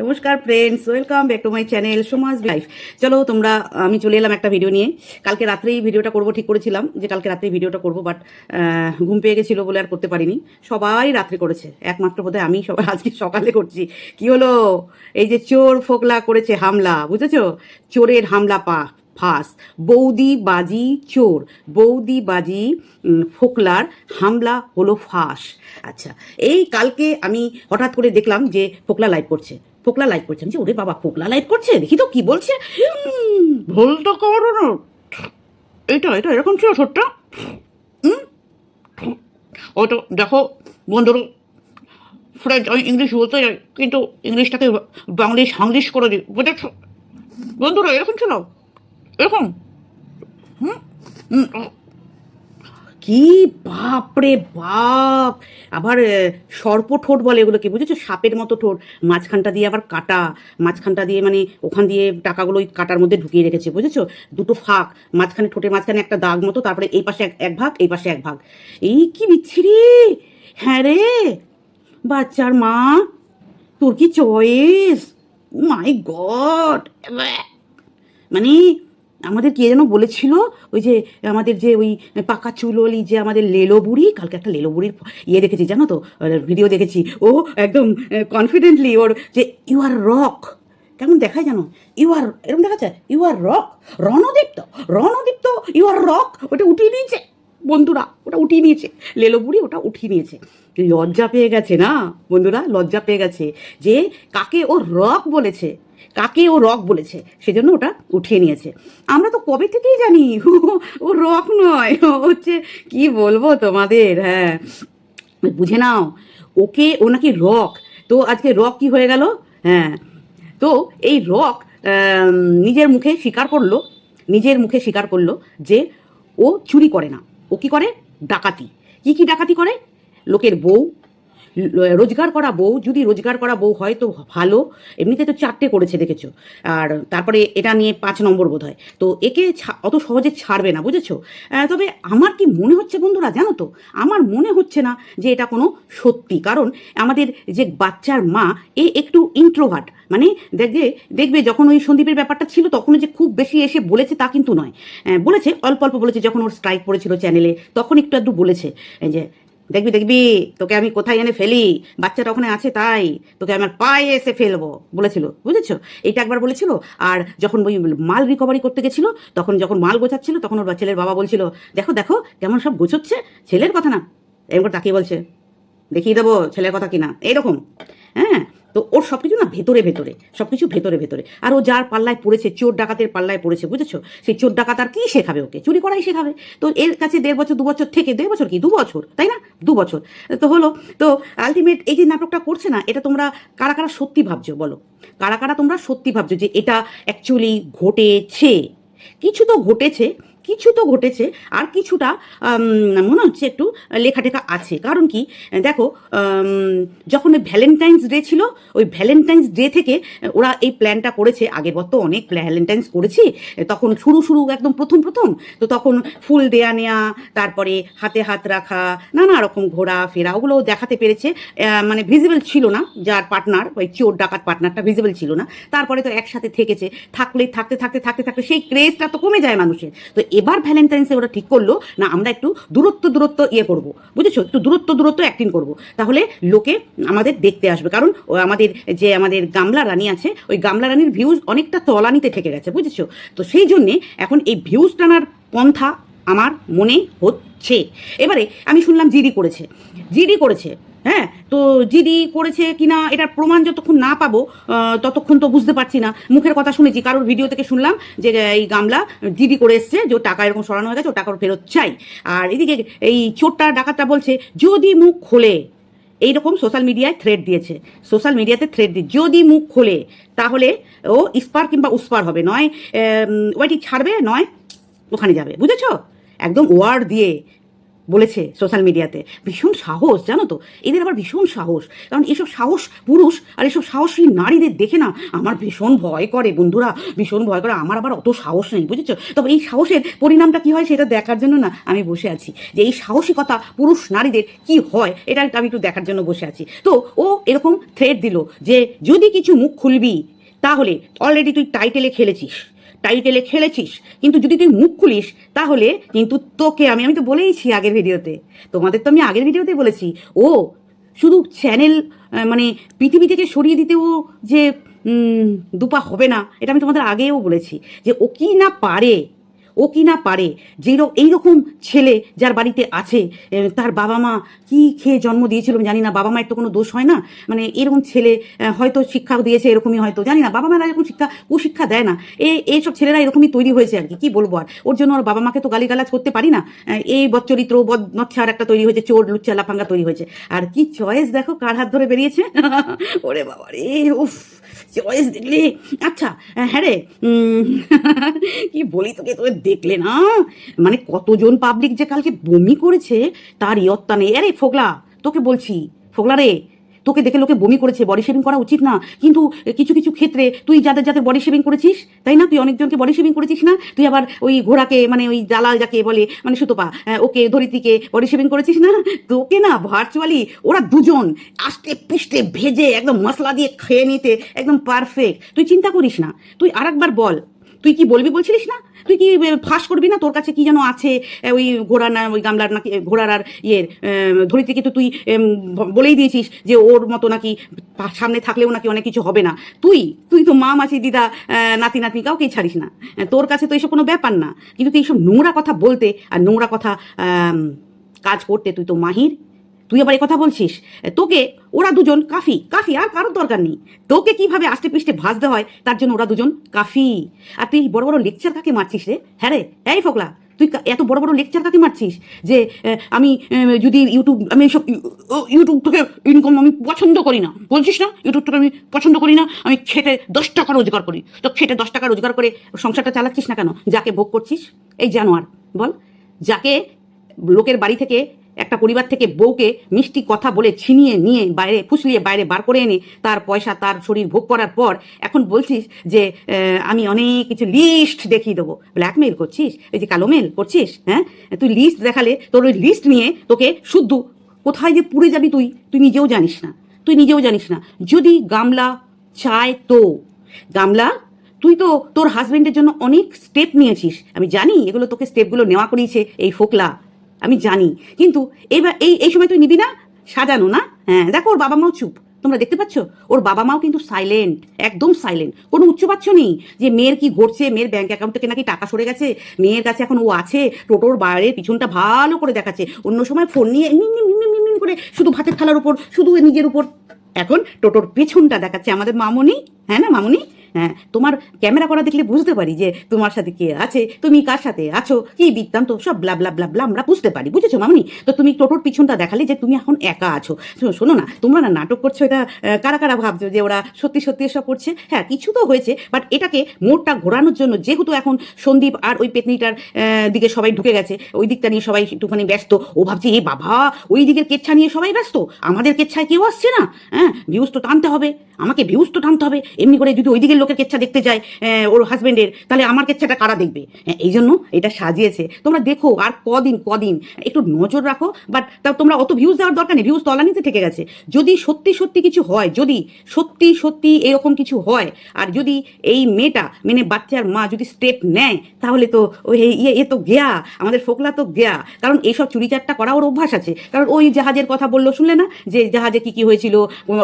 নমস্কার friends welcome back to my channel Samaj life চলো, তোমরা, আমি চলে এলাম একটা ভিডিও নিয়ে। কালকে রাত্রেই ভিডিওটা করব, ঠিক করেছিলাম যে কালকে রাত্রেই ভিডিওটা করব বাট ঘুম পেয়ে গেছিল বলে আর করতে পারিনি। সবাই রাত্রে করেছে। একমাত্র বোধহয় আমি সবাই আজকে সকালে করছি। কি হলো? এই যে চোর ফোকলা করেছে হামলা, বুঝেছ? চোরের হামলা পা। ফাঁস। বৌদি বাজি চোর। বৌদি বাজি ফোকলার হামলা হলো ফাঁস। আচ্ছা এই কালকে আমি হঠাৎ করে দেখলাম যে ফোকলা লাইভ করছে। ফোকলা লাইভ করছে। আমি যে, ওরে বাবা ফোকলা লাইভ করছে? দেখি তো কি বলছে? ভুলটা করো না। এটা এটা এরকম ছিল ছোট্টা ওটা দেখো বন্ধুরা ফ্রেঞ্চ আমি ইংলিশ বলতে যাই কিন্তু ইংলিশটাকে বাংলিশ হাংলিশ করে দিই বুঝেছ? বন্ধুরা এরকম ছিল? এরকম? হুম? কি বাপ রে বাপ! আবার সর্প ঠোঁট বলে এগুলোকে, বুঝেছ? সাপের মতো ঠোঁট। মাঝখানটা দিয়ে আবার কাটা। মাঝখানটা দিয়ে মানে ওখান দিয়ে টাকাগুলো ওই কাটার মধ্যে ঢুকিয়ে রেখেছে, বুঝেছ? দুটো ফাঁক। মাঝখানে ঠোঁটের মাঝখানে একটা দাগ মতো, তারপরে এই পাশে এক ভাগ, এই পাশে এক ভাগ। এই কি বিচ্ছিরি! হ্যাঁ রে! বাচ্চার মা, তোর কি চয়েস? মাই গড! মানে আমাদের কে যেন বলেছিল, ওই যে আমাদের যে ওই পাকা চুললি যে আমাদের লেলো বুড়ি, কালকে একটা লেলো বুড়ির ইয়ে দেখেছি, জানো তো? ভিডিও দেখেছি। ও একদম কনফিডেন্টলি ওর যে ইউ আর রক কেমন দেখায় জানো? ইউ আর এরকম দেখা যায় you are rock Ranadipta Ranadipta you are rock ওটা উঠিয়ে নিয়েছে বন্ধুরা, ওটা উঠিয়ে নিয়েছে। লেলো বুড়ি ওটা উঠিয়ে নিয়েছে। লজ্জা পেয়ে গেছে না, বন্ধুরা? লজ্জা পেয়ে গেছে যে কাকে ও রক বলেছে, কাকে ও রক বলেছে, সেজন্য ওটা উঠিয়ে নিয়েছে। আমরা তো কবে থেকেই জানি, ও রক নয় হচ্ছে, কি বলব তোমাদের হ্যাঁ। বুঝে নাও, ওকে, ও নাকি রক। তো আজকে রক কি হয়ে গেল? হ্যাঁ তো এই রক নিজের মুখে স্বীকার করল, নিজের মুখে স্বীকার করল যে ও চুরি করে না। ও কি করে? ডাকাতি। কি কি ডাকাতি করে? লোকের বউ রোজগার করা বউ, যদি রোজগার করা বউ হয় তো ভালো। এমনিতে তো চারটে করেছে, দেখেছ। আর তারপরে এটা নিয়ে পাঁচ নম্বর বোধ হয় তো একে অত সহজে ছাড়বে না, বুঝেছ? তবে আমার কি মনে হচ্ছে বন্ধুরা, জানো তো? আমার মনে হচ্ছে না যে এটা কোনো সত্যি। কারণ আমাদের যে বাচ্চার মা, এ একটু ইন্ট্রোভার্ট মানে দেখবে দেখবে যখন ওই সন্দীপের ব্যাপারটা ছিল তখন যে খুব বেশি এসে বলেছে তা কিন্তু নয়। বলেছে, অল্প অল্প বলেছে, যখন ওর স্ট্রাইক পড়েছিল চ্যানেলে তখন একটু একটু বলেছে। যে দেখবি দেখবি, তোকে আমি কোথায় এনে ফেলি? বাচ্চাটা ওখানে আছে তাই, তোকে আমার পায়ে এসে ফেলব, বলেছিল, বুঝেছ? এইটা একবার বলেছিল, আর যখন ওই মাল রিকভারি করতে গেছিল, তখন যখন মাল গোছাচ্ছিল, তখন ওর ছেলের বাবা বলছিল, দেখো দেখো, কেমন সব গোছচ্ছে, ছেলের কথা না। এরকম তাকিয়ে বলছে, দেখিয়ে দেবো ছেলের কথা কিনা? এইরকম হ্যাঁ? তো ওর সব কিছু না ভেতরে ভেতরে সব কিছু ভেতরে ভেতরে। আর ও যার পাল্লায় পড়েছে, চোর ডাকাতের পাল্লায় পড়েছে, বুঝেছ? সেই চোর ডাকাত আর কি শেখাবে ওকে? চুরি করাই শেখাবে। তো এর কাছে দেড় বছর, দু বছর থেকে, দেড় বছর কি? দু বছর, তাই না? দু বছর। তো হলো, তো আলটিমেট এই যে নাটকটা করছে না, এটা তোমরা কারা কারা সত্যি ভাবছ বলো? কারা কারা তোমরা সত্যি ভাবছ যে এটা অ্যাকচুয়ালি ঘটেছে? কিছু তো ঘটেছে কিছু তো ঘটেছে, আর কিছুটা মনে হচ্ছে একটু লেখাটেখা আছে। কারণ কি, দেখো যখন ওই ভ্যালেন্টাইন্স ডে ছিল, ওই ভ্যালেন্টাইন্স ডে থেকে ওরা এই প্ল্যানটা করেছে। আগের বর তো অনেক ভ্যালেন্টাইন্স করেছি, তখন শুরু শুরু একদম প্রথম প্রথম, তো তখন ফুল দেয়া নেয়া, তারপরে হাতে হাত রাখা, নানা রকম ঘোরা ফেরা, ওগুলো দেখাতে পেরেছে। মানে ভিজিবল ছিল না, যার পার্টনার ওই চোর ডাকাত পার্টনারটা ভিজিবল ছিল না। তারপরে তো একসাথে থেকেছে। থাকলে থাকতে থাকতে থাকতে থাকতে সেই ক্রেজটা তো কমে যায় মানুষের। তো এবার ভ্যালেন্টাইন্সে ওরা ঠিক করল, না, আমরা একটু দূরত্ব দূরত্ব ইয়ে করব। বুঝেছ? একটু দূরত্ব দূরত্ব অ্যাক্টিং করব। তাহলে লোকে আমাদের দেখতে আসবে। কারণ আমাদের যে আমাদের গামলা রানী আছে, ওই গামলা রানীর ভিউজ অনেকটা তলানিতে ঠেকে গেছে, বুঝেছ? তো সেই জন্যে এখন এই ভিউজ টানার পন্থা আমার মনে হচ্ছে। এবারে আমি শুনলাম জিডি করেছে। জিডি করেছে। হ্যাঁ? তো জিডি করেছে কিনা এটার প্রমাণ যতক্ষণ না পাবো ততক্ষণ তো বুঝতে পারছি না। মুখের কথা শুনেছি, কারোর ভিডিও থেকে শুনলাম যে এই গামলা জিডি করে এসছে, যে টাকা এরকম সরানো হয়ে গেছে ও টাকা ফেরত চাই। আর এদিকে এই চোরটা, ডাকাতটা বলছে, যদি মুখ খোলে। এইরকম সোশ্যাল মিডিয়ায় থ্রেড দিয়েছে। সোশ্যাল মিডিয়াতে থ্রেড দিয়ে যদি মুখ খোলে, তাহলে ও ইস্পার কিংবা উস্পার হবে। নয় ওয়াইটি ছাড়বে, নয়, ওখানে যাবে। বুঝেছ? একদম ওয়ার্ড দিয়ে বলেছে সোশ্যাল মিডিয়াতে। ভীষণ সাহস, জানো তো? এদের আবার ভীষণ সাহস। কারণ এসব সাহস পুরুষ আর এসব সাহসী নারীদের দেখে না আমার ভীষণ ভয় করে বন্ধুরা, ভীষণ ভয় করে। আমার আবার অত সাহস নেই, বুঝেছ? তবে এই সাহসের পরিণামটা কি হয় সেটা দেখার জন্য না আমি বসে আছি। যে এই সাহসিকতা পুরুষ নারীদের কি হয় এটা আমি একটু দেখার জন্য বসে আছি। তো ও এরকম থ্রেড দিল যে যদি কিছু মুখ খুলবি, তাহলে অলরেডি তুই টাইটেলে খেলেছিস। টাইটেলে খেলেছিস, কিন্তু যদি তুই মুখ খুলিস, তাহলে কিন্তু তোকে আমি আমি তো বলেইছি আগের ভিডিওতে, তোমাদের তো আমি আগের ভিডিওতে বলেছি, ও শুধু চ্যানেল মানে পৃথিবী থেকে সরিয়ে দিতেও যে দুপা হবে না, এটা আমি তোমাদের আগেও বলেছি, যে ও কি না পারে ও কি না পারে? যে এইরকম ছেলে যার বাড়িতে আছে তার বাবা মা কি খেয়ে জন্ম দিয়েছিল জানি না, বাবা মায়ের তো কোনো দোষ হয় না? মানে এরকম ছেলে হয়তো শিক্ষা দিয়েছে, এরকমই হয়তো, জানি না, বাবা মারা এরকম শিক্ষা, কুশিক্ষা দেয় না, এ, এইসব ছেলেরা এরকমই তৈরি হয়েছে আর কি কি বলব আর? ওর জন্য ওর বাবা মাকে তো গালিগালাজ করতে পারি না এই বচ্চরিত্র বদ নচ্ছার একটা তৈরি হয়েছে, চোর, লুচ্চা, লাফাঙ্গা তৈরি হয়েছে, আর কি চয়েস দেখো, কার হাত ধরে বেরিয়েছে? ওরে বাবা রে উফ। চয়েস দেখলে? আচ্ছা হ্যাঁ রে কি বলি তোকে? তোকে দেখলে না? মানে কতজন পাবলিক যে কালকে বমি করেছে তার ইয়ত্তা নেই। আরে, ফোগলা, তোকে বলছি, ফোগলা রে তোকে দেখে লোকে বমি করেছে বডি শেভিং করা উচিত না। কিন্তু কিছু কিছু ক্ষেত্রে তুই যাদের যাদের বডি শেভিং করেছিস, তাই না? তুই অনেকজনকে বডি শেভিং করেছিস না? তুই আবার ওই ঘোড়াকে মানে ওই দালাল যাকে বলে মানে সুতপা ওকে ধরিত্রীকে বডি শেভিং করেছিস না? তোকে না ভার্চুয়ালি ওরা দুজন আস্তে পিষ্টে ভেজে একদম মশলা দিয়ে খেয়ে নিতে একদম পারফেক্ট তুই চিন্তা করিস না। তুই আরেকবার বল তুই কি বলবি বলছিলিস না? তুই কি ফাঁস করবি না? তোর কাছে কি যেন আছে ওই ঘোড়া না, ওই গামলার নাকি, ঘোড়ার আর ইয়ের ধরিত্রীকে তো তুই বলেই দিয়েছিস যে ওর মতো নাকি সামনে থাকলেও নাকি অনেক কিছু হবে না। তুই তুই তো মা, মাসি, দিদা নাতি, নাতনি কাউকেই ছাড়িস না। তোর কাছে তো এইসব কোনো ব্যাপার না। কিন্তু তুই এইসব নোংরা কথা বলতে আর নোংরা কথা কাজ করতে তুই তো মাহির। তুই আবার কথা বলছিস? তোকে, ওরা দুজন কাফি কাফি আর কারোর দরকার নেই। তোকে কীভাবে আষ্টে পিষ্টে ভাজতে হয়, তার জন্য ওরা দুজন কাফি। আর তুই বড় বড় লেকচার কাকে মারছিস রে? হ্যাঁ রে এই ফোকলা, তুই এত বড় বড় লেকচার কাকে মারছিস যে আমি যদি ইউটিউব, আমি এইসব ইউটিউব থেকে ইনকাম আমি পছন্দ করি না। বলছিস না? ইউটিউব থেকে আমি পছন্দ করি না, আমি খেটে দশ টাকা রোজগার করি। তো খেটে দশ টাকা রোজগার করে সংসারটা চালাচ্ছিস না কেন? যাকে ভোগ করছিস, এই জানোয়ার, বল। যাকে লোকের বাড়ি থেকে একটা পরিবার থেকে বউকে মিষ্টি কথা বলে ছিনিয়ে নিয়ে বাইরে, ফুসলিয়ে বাইরে বার করে এনে তার পয়সা, তার শরীর ভোগ করার পর এখন বলছিস যে আমি অনেক কিছু লিস্ট দেখিয়ে দেবো। ব্ল্যাকমেল করছিস? এই যে কালো মেল করছিস? হ্যাঁ? তুই লিস্ট দেখালে তোর ওই লিস্ট নিয়ে তোকে শুদ্ধ কোথায় যে পুড়ে যাবি তুই তুই নিজেও জানিস না। তুই নিজেও জানিস না। যদি গামলা চায় তো, গামলা, তুই তো তোর হাজবেন্ডের জন্য অনেক স্টেপ নিয়েছিস। আমি জানি এগুলো তোকে স্টেপগুলো নেওয়া করিয়েছে এই ফোকলা। আমি জানি। কিন্তু এবার এই এই সময় তুই নিবি না? সাজানো না? হ্যাঁ দেখো ওর বাবা মাও চুপ। তোমরা দেখতে পাচ্ছ? ওর বাবা মাও কিন্তু সাইলেন্ট একদম সাইলেন্ট কোনো উচ্চবাচ্য নেই যে মেয়ের কি ঘটছে, মেয়ের ব্যাংক অ্যাকাউন্ট থেকে নাকি টাকা সরে গেছে, মেয়ের কাছে এখন ও আছে, টোটোর বাইরে পিছনটা ভালো করে দেখাচ্ছে। অন্য সময় ফোন নিয়ে করে শুধু ভাতের থালার উপর, শুধু নিজের উপর। এখন টোটোর পেছনটা দেখাচ্ছে আমাদের মামনি। হ্যাঁ না, মামনি? হ্যাঁ তোমার ক্যামেরা করা দেখলে বুঝতে পারি যে তোমার সাথে কে আছে, তুমি কার সাথে আছো, কি বৃত্তান্ত, সব ব্লা ব্লা ব্লা ব্লা আমরা বুঝতে পারি, বুঝেছ মামনি? তো তুমি টোটোর পিছনটা দেখালে যে তুমি এখন একা আছো। শোনো না, তোমরা না নাটক করছ, এটা কারা কারা ভাবছ যে ওরা সত্যি সত্যি এসব করছে? হ্যাঁ কিছু তো হয়েছে বাট এটাকে মোড়টা ঘোরানোর জন্য যেহেতু এখন সন্দীপ আর ওই পেতনিটার দিকে সবাই ঢুকে গেছে, ওই দিকটা নিয়ে সবাই একটুখানি ব্যস্ত। ও ভাবছে, এ বাবা, ওই দিকের কেচ্ছা নিয়ে সবাই ব্যস্ত, আমাদের কেচ্ছায় কেউ আসছে না হ্যাঁ ভিউজ তো টানতে হবে, আমাকে ভিউজ তো টানতে হবে, এমনি করে যদি ওই দিকের লোকের কেচ্ছা দেখতে যায় ওর হাজবেন্ডের তাহলে আমার কেচ্ছাটা কারা দেখবে? হ্যাঁ, এই জন্য এটা সাজিয়েছে। তোমরা দেখো আর কদিন কদিন একটু নজর রাখো বাট তা তোমরা অত ভিউজ দেওয়ার দরকার নেই। ভিউজ তলানিতে থেকে গেছে। যদি সত্যি সত্যি কিছু হয় যদি সত্যি সত্যি এরকম কিছু হয় আর যদি এই মেয়েটা মানে বাচ্চার মা যদি স্টেপ নেয় তাহলে তো ওই ইয়ে এ তো গেয়া আমাদের ফোকলা তো গেয়া। কারণ এইসব চুরিচারটা করা ওর অভ্যাস আছে। কারণ ওই জাহাজের কথা বলল শুনলে না? যে জাহাজে কি কি হয়েছিল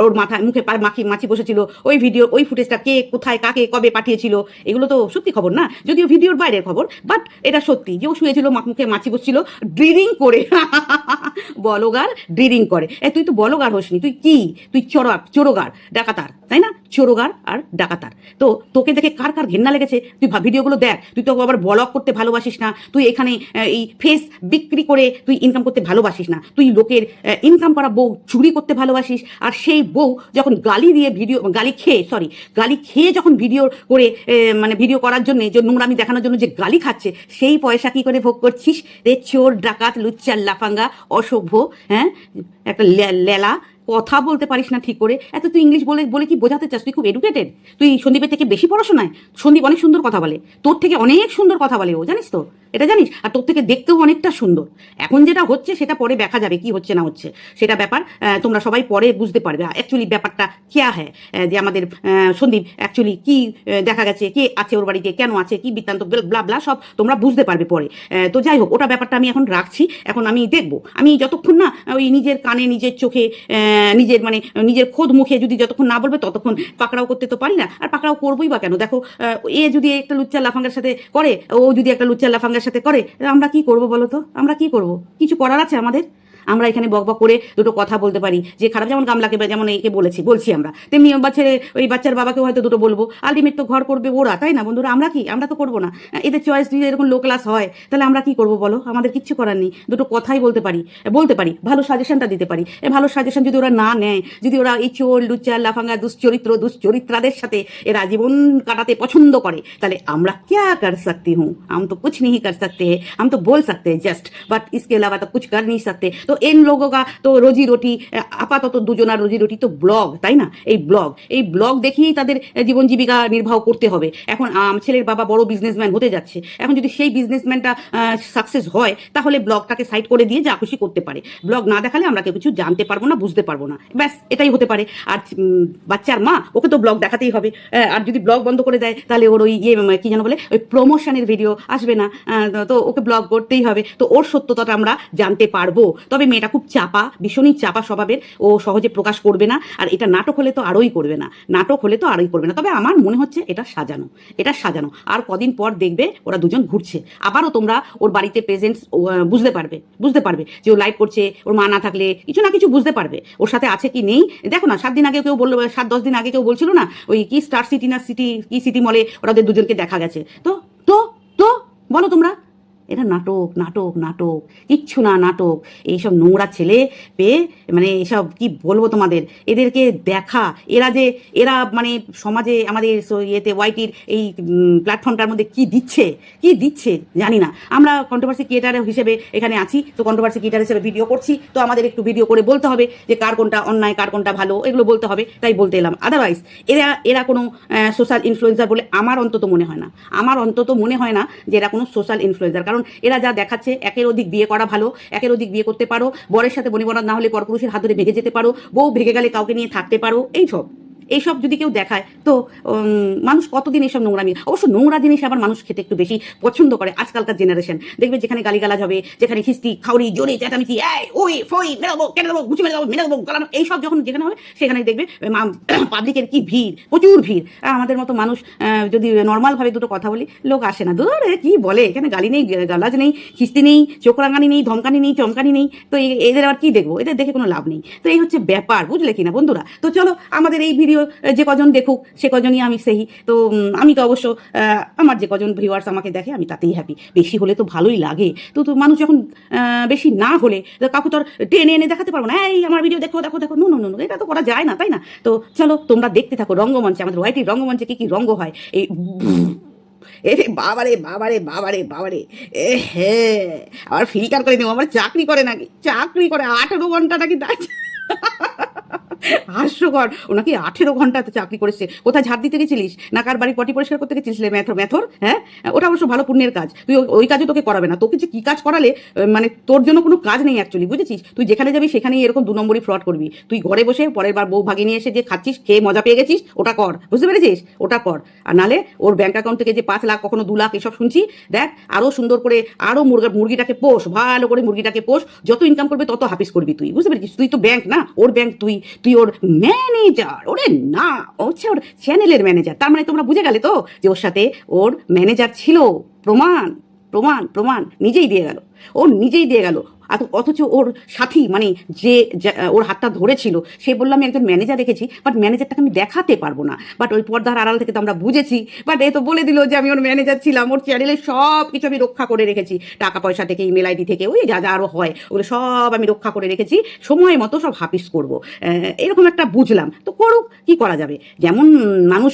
ওর মাথায় মুখে মাখি মাছি বসেছিল ওই ভিডিও ওই ফুটেজটা কে কোথায় কাকে, কবে পাঠিয়েছিল, এগুলো তো সত্যি খবর না, যদিও ভিডিওর বাইরের খবর বাট এটা সত্যি যে ও শুয়েছিল মুখে মাছি বসছিল ড্রিলিং করে। বলগার ড্রিলিং করে। এ, তুই তো বলগার হোসনি, তুই কি? তুই চোরা চোরগার, ডাকাতার, তাই না? চোরোগার আর ডাকাতার। তো তোকে দেখে কার কার ঘেন্না লেগেছে? তুই ভিডিওগুলো দেখ, তুই তো আবার ব্লগ করতে ভালোবাসিস না, তুই এখানে এই ফেস বিক্রি করে তুই ইনকাম করতে ভালোবাসিস না, তুই লোকের ইনকাম করা বউ চুরি করতে ভালোবাসিস, আর সেই বউ যখন গালি দিয়ে ভিডিও, গালি খেয়ে সরি গালি খেয়ে যখন ভিডিও করে মানে ভিডিও করার জন্য, যে নোংরামি দেখানোর জন্য যে গালি খাচ্ছে, সেই পয়সা কি করে ভোগ করছিস? রে চোর, ডাকাত, লুচ্চার, লাফাঙ্গা, অসভ্য হ্যাঁ? একটা লেলা কথা বলতে পারিস না ঠিক করে। এত তুই ইংলিশ বলে বলে কি বোঝাতে চাস? তুই খুব এডুকেটেড তুই সন্দীপের থেকে বেশি পড়াশোনায় সন্দীপ অনেক সুন্দর কথা বলে। তোর থেকে অনেক সুন্দর কথা বলে ও, জানিস তো? এটা জানিস? আর তোর থেকে দেখতেও অনেকটা সুন্দর। এখন যেটা হচ্ছে, সেটা পরে দেখা যাবে কি হচ্ছে না হচ্ছে। সেটা ব্যাপার তোমরা সবাই পরে বুঝতে পারবে। অ্যাকচুয়ালি ব্যাপারটা কেয়া হ্যাঁ যে আমাদের সন্দীপ অ্যাকচুয়ালি কি দেখা গেছে, কে আছে ওর বাড়িতে, কেন আছে, কি বৃত্তান্ত ব্লা ব্লা সব তোমরা বুঝতে পারবে পরে। তো যাই হোক, ওটা ব্যাপারটা আমি এখন রাখছি। এখন আমি দেখব। আমি যতক্ষণ না ওই নিজের কানে, নিজের চোখে নিজের মানে নিজের খোদ মুখে যদি যতক্ষণ না বলবে ততক্ষণ পাকড়াও করতে তো পারি না। আর পাকড়াও করবোই বা কেন? দেখো এ যদি একটা লুচ্চা লাফাঙ্গার সাথে করে, ও যদি একটা লুচ্চা লাফাঙ্গার সাথে করে আমরা কি করব বলো তো? আমরা কি করব? কিছু করার আছে আমাদের? আমরা এখানে বকবক করে দুটো কথা বলতে পারি যে খারাপ যেমন গামলাকে বা যেমন একে বলেছি বলছি আমরা তেমনি বাচ্চারে ওই বাচ্চার বাবাকেও হয়তো দুটো বলবো আলটিমেট তো ঘর করবে ওরা তাই না বন্ধুরা আমরা কি আমরা তো করবো না এদের চয়েস যদি এরকম লো ক্লাস হয় তাহলে আমরা কি করবো বলো আমাদের কিচ্ছু করার নেই দুটো কথাই বলতে পারি বলতে পারি ভালো সাজেশনটা দিতে পারি এ ভালো সাজেশন যদি ওরা না নেয় যদি ওরা এই চোর লুচা লাফাঙ্গা দুশ্চরিত্র দুশ্চরিত্রাদের সাথে এরা জীবন কাটাতে পছন্দ করে তাহলে আমরা क्या कर सकती हूँ हम तो कुछ नहीं कर सकते हैं हम तो बोल सकते हैं जस्ट बट इसके अलावा तो कुछ कर नहीं सकते तो এন লোগো তো রোজি রুটি আপাতত দুজনার রোজি রুটি তো ব্লগ তাই না? এই ব্লগ এই ব্লগ দেখিয়েই তাদের জীবন জীবিকা নির্বাহ করতে হবে। এখন ছেলের বাবা বড় বিজনেসম্যান হতে যাচ্ছে। এখন যদি সেই বিজনেসম্যানটা সাকসেস হয়, তাহলে ব্লগটাকে সাইড করে দিয়ে যা খুশি করতে পারে। ব্লগ না দেখালে আমরা কেউ কিছু জানতে পারব না, বুঝতে পারব না। ব্যাস, এটাই হতে পারে। আর বাচ্চার মা, ওকে তো ব্লগ দেখাতেই হবে। আর যদি ব্লগ বন্ধ করে দেয়, তাহলে ওর ওই ইয়ে কী যেন বলে, ওই প্রমোশনের ভিডিও আসবে না। তো ওকে ব্লগ করতেই হবে। তো ওর সত্যতাটা আমরা জানতে পারব। তবে মেয়েটা খুব চাপা, ভীষণই চাপা স্বভাবের। ও সহজে প্রকাশ করবে না। আর এটা নাটক হলে তো আরোই করবে না। নাটক হলে তো আরোই করবে না। তবে আমার মনে হচ্ছে এটা সাজানো। এটা সাজানো। আর কদিন পর দেখবে ওরা দুজন ঘুরছে। আবারও তোমরা ওর বাড়িতে প্রেজেন্স বুঝতে পারবে। বুঝতে পারবে যে ও লাইভ করছে, ওর মা না থাকলে কিছু না কিছু বুঝতে পারবে। ওর সাথে আছে কি নেই? দেখো না, সাত দিন আগে কেউ বলল, সাত দশ দিন আগে কেউ বলছিল না, ওই কি স্টার সিটি না সিটি কি সিটি মলে ওদের দুজনকে দেখা গেছে। তো তো তো, বলো তোমরা। এটা নাটক নাটক নাটক, কিচ্ছু না নাটক। এইসব নোংরা ছেলে পেয়ে মানে এসব কি বলব তোমাদের? এদেরকে দেখা, এরা যে, এরা মানে সমাজে আমাদের ইয়েতে, ওয়াইটির এই প্ল্যাটফর্মটার মধ্যে কি দিচ্ছে? কি দিচ্ছে? জানি না। আমরা কন্ট্রোভার্সি ক্রিয়েটার হিসেবে এখানে আছি, তো কন্ট্রোভার্সি ক্রিয়েটার হিসেবে ভিডিও করছি, তো আমাদের একটু ভিডিও করে বলতে হবে যে কার কোনটা অন্যায়, কার কোনটা ভালো, এগুলো বলতে হবে, তাই বলতে এলাম। আদারওয়াইজ এরা এরা কোনো সোশ্যাল ইনফ্লুয়েন্সার বলে আমার অন্তত মনে হয় না। আমার অন্তত মনে হয় না যে এরা কোনো সোশ্যাল ইনফ্লুয়েন্সার কারণ এরা যা দেখাচ্ছে, একের অধিক বিয়ে করা ভালো, একের অধিক বিয়ে করতে পারো, বরের সাথে বনিবনাথ না হলে পরপুরুষের হাত ধরে ভেঙে যেতে পারো, বউ ভেঙে গেলে কাউকে নিয়ে থাকতে পারো, এইসব। এইসব যদি কেউ দেখায়, তো মানুষ কতদিন এইসব নোংরামি, অবশ্য নোংরা জিনিস আবার মানুষ খেতে একটু বেশি পছন্দ করে আজকালকার জেনারেশন দেখবে যেখানে গালিগালাজ হবে, যেখানে খিস্তি খাউরি জোরে চেঁচামেচি ওই, ফই, মেরে দেবো, কেটে দেবো গুছি মেরে দেবো মেরে দেবো এইসব যখন যেখানে হবে, সেখানে দেখবে পাবলিকের কি ভিড়, প্রচুর ভিড়। আমাদের মতো মানুষ যদি নর্মালভাবে দুটো কথা বলি, লোক আসে না, দূর কি বলে? এখানে গালি নেই গালাজ নেই, খিস্তি নেই চোখ রাঙানি নেই, ধমকানি নেই, চমকানি নেই, তো এদের আবার কি দেখব? এদের দেখে কোনো লাভ নেই। তো এই হচ্ছে ব্যাপার, বুঝলে কিনা বন্ধুরা? তো চলো, আমাদের এই ভিডিও যে কজন দেখুক, সে কজনই আমি সেই। তো আমি তো অবশ্য আমার যে কজন ভিউয়ার্স আমাকে দেখে, আমি তাতেই হ্যাপি বেশি হলে তো ভালোই লাগে। তো তো মানুষ যখন বেশি না হলে কাউকে তো আর টেনে এনে দেখাতে পারব না, এই, আমার ভিডিও দেখো দেখো দেখো নো নো নো এটা তো করা যায় না, তাই না? তো চলো, তোমরা দেখতে থাকো রঙ্গমঞ্চে, আমাদের ওয়াইটি রঙ্গমঞ্চে কি কি রঙ্গ হয়? এই এ বাবারে বাবারে বাবারে বাবারে, এ হে, আবার ফিল্টার করে নেব আমার চাকরি করে নাকি? চাকরি করে আঠেরো ঘণ্টা নাকি তাই হাস্যকর। ও নাকি আঠেরো ঘণ্টা চাকরি করেছে। কোথায় ঝাড় দিতে গেছিলিস? না কার বাড়ি পটি পরিষ্কার করতে গেছিলিস রে মেথর মেথর হ্যাঁ? ওটা অবশ্য ভালো পুণ্যের কাজ। তুই ওই- কাজও তোকে করাবে না। তোকে যে কী কাজ করালে মানে তোর জন্য কোনো কাজ নেই অ্যাকচুয়ালি বুঝেছিস? তুই যেখানে যাবি সেখানেই এরকম দু নম্বরই ফ্রড করবি। তুই ঘরে বসে পরের বার বউ ভাগিয়ে নিয়ে এসে যে খাচ্ছিস, খেয়ে মজা পেয়ে গেছিস, ওটা কর। বুঝতে পেরেছিস? ওটা কর। আর নালে ওর ব্যাঙ্ক অ্যাকাউন্ট থেকে যে পাঁচ লাখ, কখনো দু লাখ এসব শুনছি, দেখ আরও সুন্দর করে আরও মুরগা মুরগিটাকে পোষ, ভালো করে মুরগিটাকে পোষ, যত ইনকাম করবে তত হাফিস করবি তুই। বুঝতে পেরেছিস? তুই তো ব্যাংক না, ওর ব্যাংক তুই। তুই ওর ম্যানেজার। ওরে না, ও হচ্ছে ওর চ্যানেলের ম্যানেজার। তার মানে তোমরা বুঝে গেলে তো যে ওর সাথে ওর ম্যানেজার ছিল। প্রমাণ প্রমাণ প্রমাণ, নিজেই দিয়ে গেল। ও নিজেই দিয়ে গেল। অথচ ওর সাথী মানে যে ওর হাতটা ধরেছিল, সে বলল, আমি একজন ম্যানেজার রেখেছি বাট ম্যানেজারটাকে আমি দেখাতে পারব না। বাট ওই পর্দার আড়াল থেকে তো আমরা বুঝেছি। বাট এ তো বলে দিল যে, আমি ওর ম্যানেজার ছিলাম। ওর চ্যানেলে সব কিছু আমি রক্ষা করে রেখেছি। টাকা পয়সা থেকে ইমেল আইডি থেকে, ওই যা যা আরও হয়, ওগুলো সব আমি রক্ষা করে রেখেছি। সময় মতো সব হাফিস করব। এরকম একটা বুঝলাম। তো করুক, কি করা যাবে? যেমন মানুষ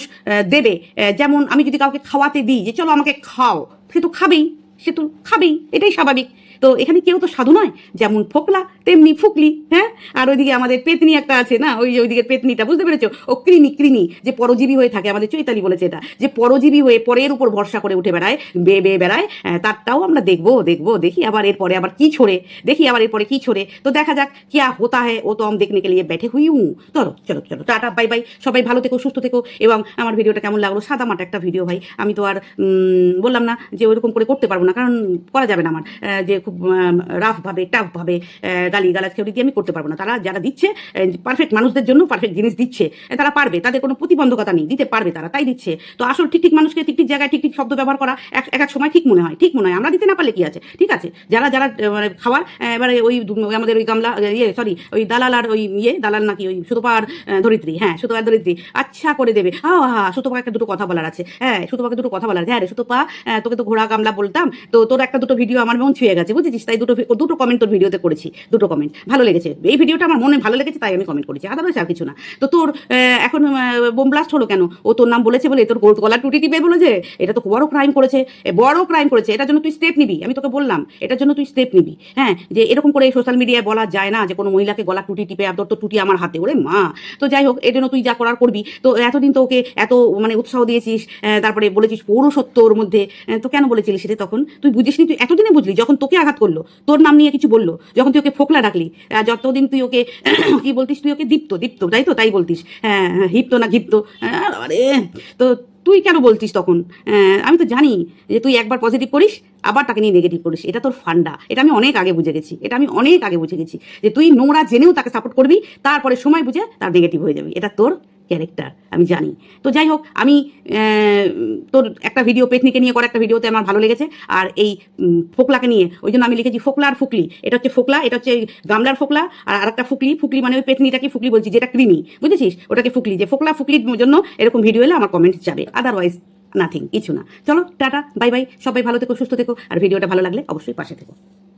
দেবে যেমন আমি যদি কাউকে খাওয়াতে দিই যে, চলো আমাকে খাও। সে তো খাবেই, সে তো খাবেই, এটাই স্বাভাবিক। তো এখানে কেউ তো সাধু নয়, যেমন ফোকলা, তেমনি ফুকলি হ্যাঁ? আর ওইদিকে আমাদের পেতনি একটা আছে, না? ওই যে ওইদিকে পেতনিটা, বুঝতে পেরেছ? ও কৃমি কৃমি, যে পরজীবী হয়ে থাকে, আমাদের চৈতালি বলেছে এটা, যে পরজীবী হয়ে পরের উপর ভরসা করে উঠে বেড়ায় বেয়ে বেয়ে বেড়ায় হ্যাঁ, তারটাও আমরা দেখব দেখব, দেখি আবার এরপরে আবার কি ছোড়ে, দেখি আবার এরপরে কি ছোড়ে। তো দেখা যাক, কিয়া হোতা হ্যাঁ ও তো আম দেখনে কে লিয়ে ব্যাঠে হুই চলো চলো চলো, টাটা, বাই বাই, সবাই ভালো থেকো, সুস্থ থেকো, এবং আমার ভিডিওটা কেমন লাগল সাদা মাটা একটা ভিডিও, ভাই। আমি তো আর বললাম না যে ওইরকম করে করতে পারব না, কারণ করা যাবে না আমার যে খুব রাফভাবে টাফভাবে গালি গালাজ খেয়ে দিয়ে আমি করতে পারব না। তারা যারা দিচ্ছে পারফেক্ট মানুষদের জন্য পারফেক্ট জিনিস দিচ্ছে তারা পারবে। তাদের কোনো প্রতিবন্ধকতা নেই, দিতে পারবে তারা, তাই দিচ্ছে। তো আসল ঠিক ঠিক মানুষকে ঠিক ঠিক জায়গায় ঠিক ঠিক শব্দ ব্যবহার করা এক এক সময় ঠিক মনে হয়, ঠিক মনে হয়। আমরা দিতে না পারলে কি আছে? ঠিক আছে? যারা যারা মানে খাওয়ার এবারে ওই আমাদের ওই গামলা ইয়ে সরি ওই দালাল আর ওই ইয়ে দালাল নাকি ওই সুতোপার ধরিত্রী হ্যাঁ সুতোপার ধরিত্রী আচ্ছা করে দেবে। হা হা, সুতোপাকে একটা দুটো কথা বলার আছে। হ্যাঁ সুতোপাকে দুটো কথা বলার আছে। হ্যাঁ রে, সুতোপা তোকে তো ঘোড়া গামলা বলতাম, তো তোর একটা দুটো ভিডিও আমার মন ছুঁয়ে গেছে। বুঝেছিস? তাই দুটো দুটো কমেন্ট তোর ভিডিওতে করেছি, দুটো কমেন্ট ভালো লেগেছে। এই ভিডিওটা আমার মনে ভালো লেগেছে, তাই আমি কমেন্ট করেছি। আদারওয়াইজ আর কিছু না। তো তোর এখন বোম ব্লাস্ট হলো কেন? ও তোর নাম বলেছে বলে, তোর গোল- গলা টুটি টিপে বলেছে এটা তো বড় ক্রাইম করেছে বড় ক্রাইম করেছে। এটার জন্য তুই স্টেপ নিবি। আমি তোকে বললাম, এটার জন্য তুই স্টেপ নিবি। হ্যাঁ যে এরকম করে সোশ্যাল মিডিয়ায় বলা যায় না যে কোনো মহিলাকে গলা টুটি টিপে আর তো টুটি আমার হাতে। ওরে মা! তো যাই হোক, এর জন্য তুই যা করার করবি। তো এতদিন তো ওকে এত মানে উৎসাহ দিয়েছিস তারপরে বলেছিস পৌরসত্ব ওর মধ্যে তো কেন বলেছিলিস সেটা তখন? তুই বুঝিসনি? তুই এতদিনে বুঝলি, যখন তোকে আঘাত করল। তোর নাম নিয়ে কিছু বলল। যখন তুই ওকে ফোকলা ডাকলি যতদিন তুই ওকে কি বলতিস তুই ওকে? দীপ্ত দীপ্ত তাই তো? তাই বলতিস। হ্যাঁ হ্যাঁ, হিপ্ত না ঘিপ্ত হ্যাঁ, আরে তো তুই কেন বলতিস তখন? আহ, আমি তো জানি যে তুই একবার পজিটিভ করিস আবার তাকে নিয়ে নেগেটিভ করিস। এটা তোর ফান্ডা। এটা আমি অনেক আগে বুঝে গেছি। এটা আমি অনেক আগে বুঝে গেছি যে তুই নোংরা জেনেও তাকে সাপোর্ট করবি তারপরে সময় বুঝে তার নেগেটিভ হয়ে যাবি। এটা তোর ক্যারেক্টার আমি জানি। তো যাই হোক, আমি তোর একটা ভিডিও পেটনিকে নিয়ে করা একটা ভিডিওতে আমার ভালো লেগেছে। আর এই ফোকলাকে নিয়ে, ওই জন্য আমি লিখেছি ফোকলা আর ফুকলি। এটা হচ্ছে ফোকলা, এটা হচ্ছে গামলার ফোকলা, আর আরেকটা ফুকলি ফুকলি মানে ওই পেটনিটাকে ফুকলি বলছি, যেটা ক্রিমি বুঝেছিস? ওটাকে ফুকলি, যে ফোকলা ফুকলির জন্য এরকম ভিডিও এলে আমার কমেন্ট যাবে। আদারওয়াইজ নাথিং কিছু না। চলো, টাটা বাই বাই সবাই ভালো থেকো, সুস্থ থেকো, আর ভিডিওটা ভালো লাগলে অবশ্যই পাশে থেকো।